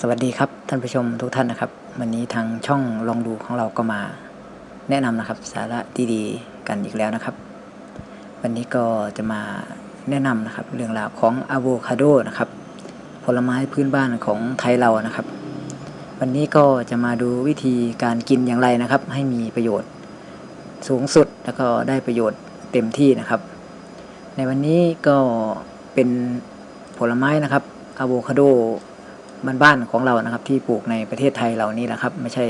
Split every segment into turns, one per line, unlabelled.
สวัสดีครับท่านผู้ชมทุกท่านนะครับ วันนี้ทางช่องลองดูของเราก็มา แนะนำนะครับสาระดีๆกันอีกแล้วนะครับ วันนี้ก็จะมาแนะนำนะครับ เรื่องราวของอะโวคาโดนะครับ ผลไม้พื้นบ้านของไทยเรานะครับ วันนี้ก็จะมาดูวิธีการกินอย่างไรนะครับ ให้มีประโยชน์สูงสุดแล้วก็ได้ประโยชน์เต็มที่นะครับ ในวันนี้ก็เป็นผลไม้นะครับอะโวคาโด บ้านๆของเรานะครับ ที่ปลูกในประเทศไทยเรานี่แหละครับ ไม่ใช่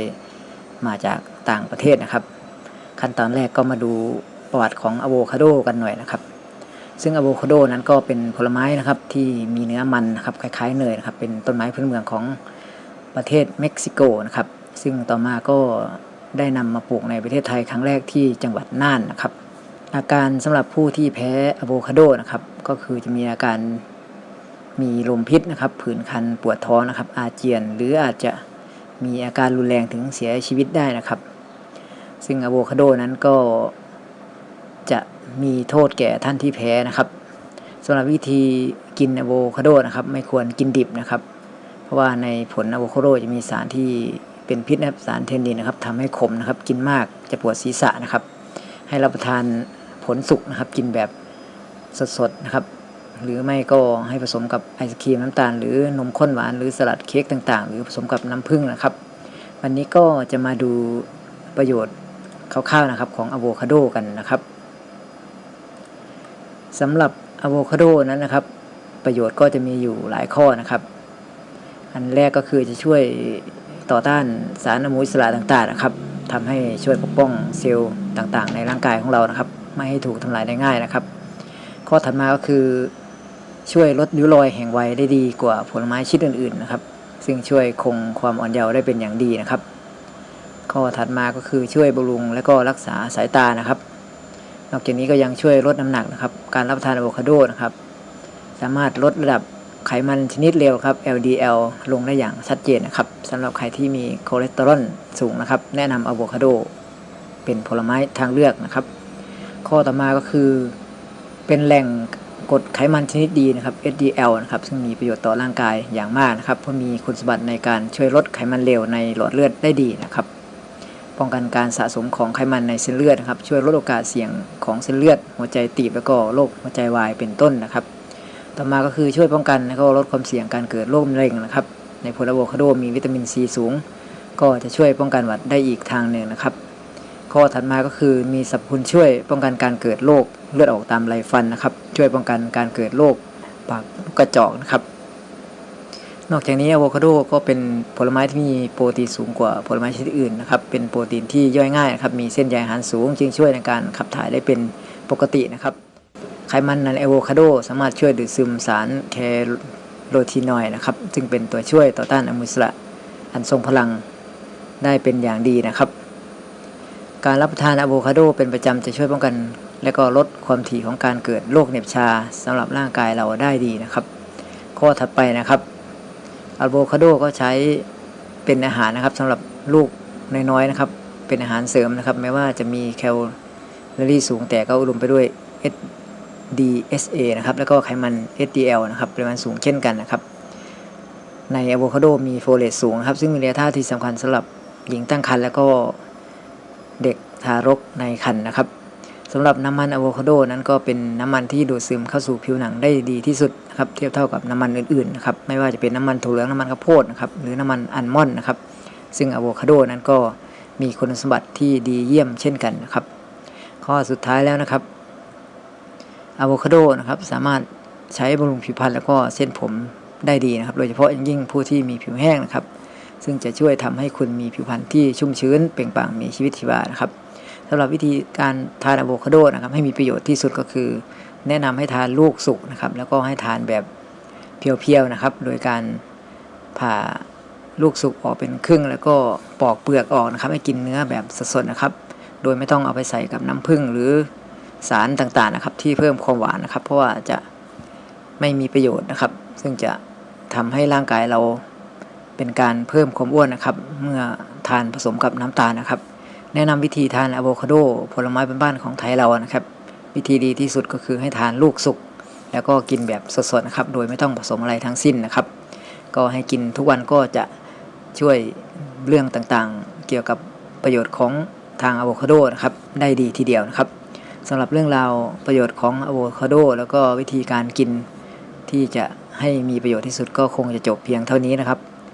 มาจากต่างประเทศนะครับ ขั้นตอนแรกก็มาดูประวัติของอะโวคาโดกันหน่อยนะครับ ซึ่งอะโวคาโดนั้นก็เป็นผลไม้นะครับที่มีเนื้อมันนะครับคล้ายๆเนยนะครับเป็นต้นไม้พื้นเมืองของประเทศเม็กซิโกนะครับซึ่งต่อมาก็ได้นำมาปลูกในประเทศไทยครั้งแรกที่จังหวัดน่านนะครับ อาการสำหรับผู้ที่แพ้อะโวคาโดนะครับก็คือจะมีอาการ มีลมพิษนะครับผื่นคันปวดท้องนะครับ อาเจียน หรืออาจจะมีอาการรุนแรงถึงเสียชีวิตได้นะครับ ซึ่งอะโวคาโดนั้นก็จะมีโทษแก่ท่านที่แพ้นะครับสำหรับวิธีกินอะโวคาโดนะครับ ไม่ควรกินดิบนะครับ เพราะว่าในผลอะโวคาโดจะมีสารที่เป็นพิษนะครับสารเทนนินนะครับทำให้ขมนะครับ กินมากจะปวดศีรษะนะครับ ให้รับประทานผลสุกนะครับ กินแบบสดๆนะครับ หรือไม่ก็ให้ผสมกับไอศครีมน้ำตาล หรือนมข้นหวานหรือสลัดเค้กต่าง ๆ หรือผสมกับน้ำผึ้งนะครับ วันนี้ก็จะมาดูประโยชน์คร่าวๆนะครับของอะโวคาโดกันนะครับสำหรับอะโวคาโดนั้นนะครับ ประโยชน์ก็จะมีอยู่หลายข้อนะครับ อันแรกก็คือจะช่วยต่อต้านสารอนุมูลอิสระต่างๆนะครับทำให้ช่วยปกป้องเซลล์ต่างๆ ในร่างกายของเรานะครับ ไม่ให้ถูกทำลายได้ง่ายนะครับ ข้อถัดมาก็คือ ช่วยลดริ้วรอยแห่งวัยได้ดีกว่าผลไม้ชนิดอื่นๆนะครับ ซึ่งช่วยคงความอ่อนเยาว์ได้เป็นอย่างดีนะครับ ข้อถัดมาก็คือช่วยบำรุงและก็รักษาสายตานะครับ นอกจากนี้ก็ยังช่วยลดน้ำหนักนะครับ การรับประทานอะโวคาโดนะครับ สามารถลดระดับไขมันชนิดเลวครับ LDL ลงได้อย่างชัดเจนนะครับสำหรับใครที่มีคอเลสเตอรอลสูงนะครับ แนะนำอะโวคาโดเป็นผลไม้ทางเลือกนะครับ ข้อต่อมาก็คือเป็นแหล่ง กรดไขมันชนิดดีนะครับ HDL นะครับ ซึ่งมีประโยชน์ต่อร่างกายอย่างมากนะครับ เพราะมีคุณสมบัติในการช่วยลดไขมันเลวในหลอดเลือดได้ดีนะครับ ป้องกันการสะสมของไขมันในเส้นเลือดนะครับ ช่วยลดโอกาสเสี่ยงของเส้นเลือด หัวใจตีบแล้วก็โรคหัวใจวายเป็นต้นนะครับ ต่อมาก็คือช่วยป้องกันแล้วก็ลดความเสี่ยงการเกิดโรคมะเร็งนะครับ ในผลอะโวคาโดมีวิตามินซีสูง ก็จะช่วยป้องกันหวัดได้อีกทางหนึ่งนะครับ ข้อถัดมาก็คือมีสรรพคุณช่วยป้องกันการเกิดโรคเลือดออกตามไรฟันนะครับ ช่วยป้องกันการเกิดโรคปากกระจอกนะครับ นอกจากนี้อะโวคาโดก็เป็นผลไม้ที่มีโปรตีนสูงกว่าผลไม้ชนิดอื่นนะครับ เป็นโปรตีนที่ย่อยง่ายนะครับ มีเส้นใยอาหารสูง จึงช่วยในการขับถ่ายได้เป็นปกตินะครับ ไขมันในอะโวคาโดสามารถช่วยดูดซึมสารแคโรทีนอยด์นะครับ ซึ่งเป็นตัวช่วยต่อต้านอนุมูลอิสระอันทรงพลังได้เป็นอย่างดีนะครับ การรับประทานอะโวคาโดเป็นประจำจะช่วยป้องกัน และก็ลดความถี่ของการเกิดโรคเหน็บชาสำหรับร่างกายเราได้ดีนะครับ ข้อถัดไปนะครับอะโวคาโดก็ใช้เป็นอาหารนะครับสำหรับลูกน้อยๆนะครับ เป็นอาหารเสริมนะครับแม้ว่าจะมีแคลอรี่สูงแต่ก็อุดมไปด้วย DSA นะครับ แล้วก็ไขมัน HDL นะครับปริมาณสูงเช่นกันนะครับ ในอะโวคาโดมีโฟเลตสูงนะครับ ซึ่งมีระยะท่าที่สำคัญสำหรับหญิงตั้งครรภ์แล้วก็ เด็กทารกในครรภ์นะครับสำหรับน้ำมันอะโวคาโดนั้นก็เป็นน้ำมันที่ดูดซึมเข้าสู่ผิวหนังได้ดีที่สุดนะครับเทียบเท่ากับน้ำมันอื่นๆนะครับไม่ว่าจะเป็นน้ำมันถั่วเหลืองน้ำมันข้าวโพดนะครับหรือน้ำมันอัลมอนด์นะครับซึ่งอะโวคาโดนั้นก็มีคุณสมบัติที่ดีเยี่ยมเช่นกันนะครับ ข้อสุดท้ายแล้วนะครับอะโวคาโดนะครับสามารถใช้บำรุงผิวพรรณแล้วก็เส้นผมได้ดีนะครับ โดยเฉพาะยิ่งผู้ที่มีผิวแห้งนะครับ ซึ่งจะช่วยทำให้คุณมีผิวพรรณที่ชุ่มชื้นเปล่งปลั่งมีชีวิตชีวานะครับสำหรับวิธีการทานอะโวคาโดนะครับให้มีประโยชน์ที่สุดก็คือ แนะนำให้ทานลูกสุกนะครับแล้วก็ให้ทานแบบเพียวๆนะครับ โดยการผ่าลูกสุกออกเป็นครึ่ง แล้วก็ปอกเปลือกออกนะครับ ให้กินเนื้อแบบสดๆนะครับ โดยไม่ต้องเอาไปใส่กับน้ำผึ้งหรือสารต่างๆนะครับ ที่เพิ่มความหวานนะครับ เพราะว่าจะไม่มีประโยชน์นะครับ ซึ่งจะทำให้ร่างกายเรา เป็นการเพิ่มความอ้วนนะครับ เมื่อทานผสมกับน้ำตาลนะครับ แนะนำวิธีทานอะโวคาโดผลไม้บ้านๆของไทยเรานะครับ วิธีดีที่สุดก็คือให้ทานลูกสุก แล้วก็กินแบบสดๆนะครับ โดยไม่ต้องผสมอะไรทั้งสิ้นนะครับ ก็ให้กินทุกวันก็จะช่วยเรื่องต่างๆ เกี่ยวกับประโยชน์ของทางอะโวคาโดนะครับ ได้ดีทีเดียวนะครับสำหรับเรื่องราวประโยชน์ของอะโวคาโดแล้วก็วิธีการกินที่จะให้มีประโยชน์ที่สุดก็คงจะจบเพียงเท่านี้นะครับ